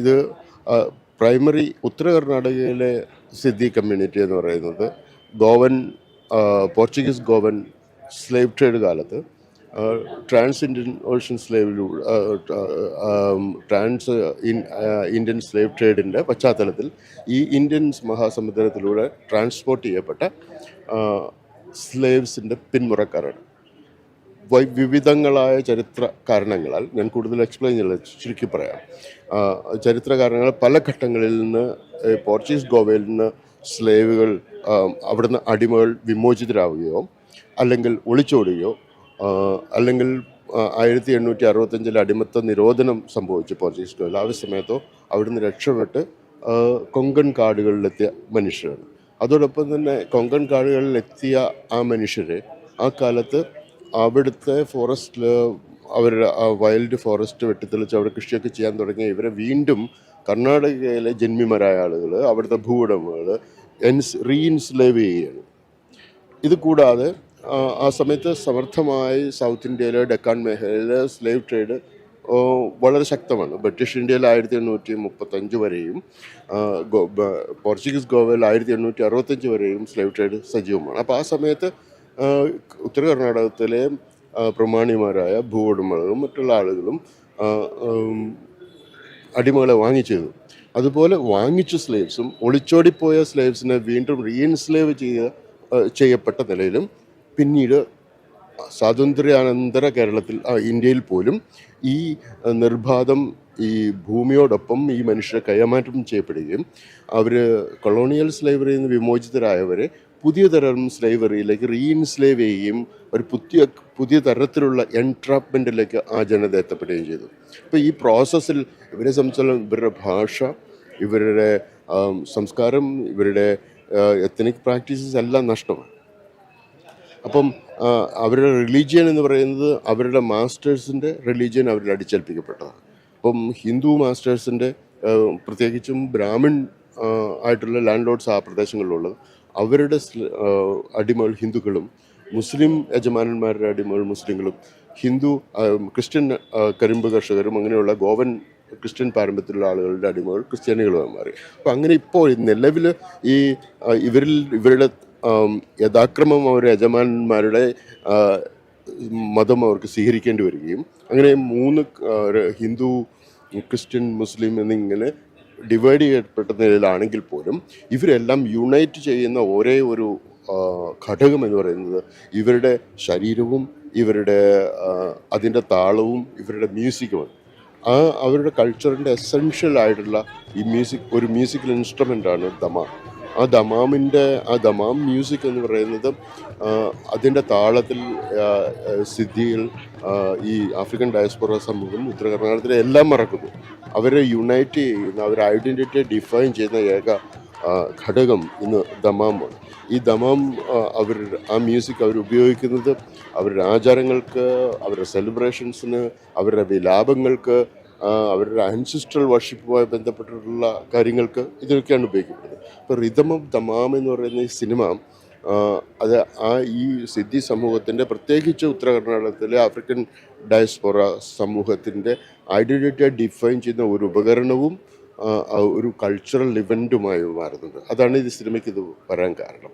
ഇത് പ്രൈമറി ഉത്തര കർണാടകയിലെ സിദ്ധി കമ്മ്യൂണിറ്റി എന്ന് പറയുന്നത് Goan Portuguese Goan slave trade കാലത്ത് ട്രാൻസ് ഇന്ത്യൻ ഓഷ്യൻ സ്ലേവിലൂടെ ട്രാൻസ് ഇന്ത്യൻ സ്ലേവ് ട്രേഡിന്റെ പശ്ചാത്തലത്തിൽ ഈ ഇന്ത്യൻ മഹാസമുദ്രത്തിലൂടെ ട്രാൻസ്പോർട്ട് ചെയ്യപ്പെട്ട സ്ലേവ്സിന്റെ പിന്മുറക്കാരാണ്. വിവിധങ്ങളായ ചരിത്ര കാരണങ്ങളാൽ ഞാൻ കൂടുതൽ എക്സ്പ്ലെയിൻ ചെയ്യില്ല ചുരുക്കി പറയാം. ചരിത്ര കാരണങ്ങൾ പല ഘട്ടങ്ങളിൽ നിന്ന് പോർച്ചുഗീസ് ഗോവയിൽ നിന്ന് സ്ലേവുകൾ അവിടുന്ന് അടിമകൾ വിമോചിതരാവുകയോ അല്ലെങ്കിൽ ഒളിച്ചോടുകയോ അല്ലെങ്കിൽ ആയിരത്തി എണ്ണൂറ്റി അറുപത്തഞ്ചിൽ അടിമത്ത നിരോധനം സംഭവിച്ചു പോർച്ചുഗീസ് ഗോവയിൽ. ആ സമയത്തോ അവിടുന്ന് രക്ഷപ്പെട്ട് കൊങ്കൺ കാടുകളിലെത്തിയ മനുഷ്യരാണ്. അതോടൊപ്പം തന്നെ കൊങ്കൺ കാടുകളിലെത്തിയ ആ മനുഷ്യരെ ആ കാലത്ത് അവിടുത്തെ ഫോറസ്റ്റിൽ അവർ വൈൽഡ് ഫോറസ്റ്റ് വെട്ടിത്തെളിച്ച് അവർ കൃഷിയൊക്കെ ചെയ്യാൻ തുടങ്ങിയ ഇവരെ വീണ്ടും കർണാടകയിലെ ജന്മിമാരായ ആളുകൾ അവിടുത്തെ ഭൂവുടമകൾ എൻസ് റീഇൻസ്ലേവ് ചെയ്യുകയാണ് ഇത് കൂടാതെ ആ, സമയത്ത് സമർത്ഥമായി സൗത്ത് ഇന്ത്യയിലെ ഡെക്കാൻ മേഖലയിലെ സ്ലേവ് ട്രേഡ് വളരെ ശക്തമാണ്. ബ്രിട്ടീഷ് ഇന്ത്യയിൽ ആയിരത്തി എണ്ണൂറ്റി മുപ്പത്തഞ്ച് വരെയും പോർച്ചുഗീസ് ഗോവയിൽ ആയിരത്തി എണ്ണൂറ്റി അറുപത്തഞ്ച് വരെയും സ്ലേവ് ട്രേഡ് സജീവമാണ്. അപ്പോൾ ആ സമയത്ത് ഉത്തര കർണാടകത്തിലെ പ്രമാണിമാരായ ഭൂവുടമകളും മറ്റുള്ള ആളുകളും അടിമകളെ വാങ്ങിച്ചത്. അതുപോലെ വാങ്ങിച്ച സ്ലേവ്സും ഒളിച്ചോടിപ്പോയ സ്ലേവ്സിനെ വീണ്ടും റീഇൻസ്ലേവ് ചെയ്യ ചെയ്യപ്പെട്ട നിലയിലും പിന്നീട് സ്വാതന്ത്ര്യാനന്തര കേരളത്തിൽ ഇന്ത്യയിൽ പോലും ഈ നിർബാധം ഈ ഭൂമിയോടൊപ്പം ഈ മനുഷ്യരെ കൈമാറ്റം ചെയ്യപ്പെടുകയും അവർ കൊളോണിയൽ സ്ലേവറിയിൽ നിന്ന് വിമോചിതരായവരെ പുതിയ തരം സ്ലേവറിയിലേക്ക് റീഇൻസ്ലേവ് ചെയ്യുകയും ഒരു പുതിയ പുതിയ തരത്തിലുള്ള എൻട്രാപ്മെന്റിലേക്ക് ആ ജനത എത്തപ്പെടുകയും ചെയ്തു. അപ്പോൾ ഈ പ്രോസസ്സിൽ ഇവരെ സംബന്ധിച്ചോളം ഇവരുടെ ഭാഷ ഇവരുടെ സംസ്കാരം ഇവരുടെ എത്തനിക് പ്രാക്ടീസസ് എല്ലാം നഷ്ടമാണ് അപ്പം അവരുടെ റിലീജിയൻ എന്ന് പറയുന്നത് അവരുടെ മാസ്റ്റേഴ്സിന്റെ റിലീജിയൻ അവരിൽ അടിച്ചേൽപ്പിക്കപ്പെട്ടതാണ്. അപ്പം ഹിന്ദു മാസ്റ്റേഴ്സിന്റെ പ്രത്യേകിച്ചും ബ്രാഹ്മിൺ ആയിട്ടുള്ള ലാൻഡ് ലോഡ്സ് ആ പ്രദേശങ്ങളിലുള്ളത് അവരുടെ അടിമകൾ ഹിന്ദുക്കളും മുസ്ലിം യജമാനന്മാരുടെ അടിമകൾ മുസ്ലിങ്ങളും ഹിന്ദു ക്രിസ്ത്യൻ കരിമ്പ് കർഷകരും അങ്ങനെയുള്ള ഗോവൻ ക്രിസ്ത്യൻ പാരമ്പര്യത്തിലുള്ള ആളുകളുടെ അടിമകൾ ക്രിസ്ത്യാനികളുമായി മാറി. അപ്പം അങ്ങനെ ഇപ്പോൾ നിലവിൽ ഈ ഇവരിൽ ഇവരുടെ യഥാക്രമം അവർ യജമാനന്മാരുടെ മതം അവർക്ക് സ്വീകരിക്കേണ്ടി വരികയും അങ്ങനെ മൂന്ന് ഹിന്ദു ക്രിസ്ത്യൻ മുസ്ലിം എന്നിങ്ങനെ ഡിവൈഡ് ചെയ്യപ്പെട്ട നിലയിലാണെങ്കിൽ പോലും ഇവരെല്ലാം യുണൈറ്റ് ചെയ്യുന്ന ഒരേ ഒരു ഘടകം എന്ന് പറയുന്നത് ഇവരുടെ ശരീരവും ഇവരുടെ അതിന്റെ താളവും ഇവരുടെ മ്യൂസിക്കുമാണ് ആ അവരുടെ കൾച്ചറിന്റെ എസെൻഷ്യൽ ആയിട്ടുള്ള ഈ മ്യൂസിക് ഒരു മ്യൂസിക്കൽ ഇൻസ്ട്രുമെന്റാണ് ദമാം. ആ ദമാമിന്റെ ആ ദമാം മ്യൂസിക് എന്ന് പറയുന്നത് അതിന്റെ താളത്തിൽ സിദ്ധികൾ ഈ ആഫ്രിക്കൻ ഡയസ്പോറ സമൂഹം ഉത്തര കർണാടകത്തിലെ എല്ലാം മറക്കുന്നു. അവരെ യുണൈറ്റ് ചെയ്യുന്ന അവരെ ഐഡന്റിറ്റിയെ ഡിഫൈൻ ചെയ്യുന്ന ഏക ഘടകം ഇന്ന് ദമാമാണ്. ഈ ദമാം അവർ ആ മ്യൂസിക് അവർ ഉപയോഗിക്കുന്നത് അവരുടെ ആചാരങ്ങൾക്ക് അവരുടെ സെലിബ്രേഷൻസിന് അവരുടെ വിലാപങ്ങൾക്ക് അവരുടെ അൻസിസ്ട്രൽ വർഷിപ്പുമായി ബന്ധപ്പെട്ടിട്ടുള്ള കാര്യങ്ങൾക്ക് ഇതിനൊക്കെയാണ് ഉപയോഗിക്കപ്പെടുന്നത്. ഇപ്പോൾ റിതം ഓഫ് ദമാം എന്ന് പറയുന്ന ഈ സിനിമ അത് ആ ഈ സിദ്ധി സമൂഹത്തിന്റെ പ്രത്യേകിച്ച് ഉത്തര കർണാടകത്തിലെ ആഫ്രിക്കൻ ഡയസ്പൊറ സമൂഹത്തിന്റെ ഐഡന്റിറ്റിയെ ഡിഫൈൻ ചെയ്യുന്ന ഒരു ഉപകരണവും ഒരു കൾച്ചറൽ ഇവന്റുമായി മാറുന്നുണ്ട് അതാണ് ഇത് സിനിമയ്ക്ക് ഇത് വരാൻ കാരണം.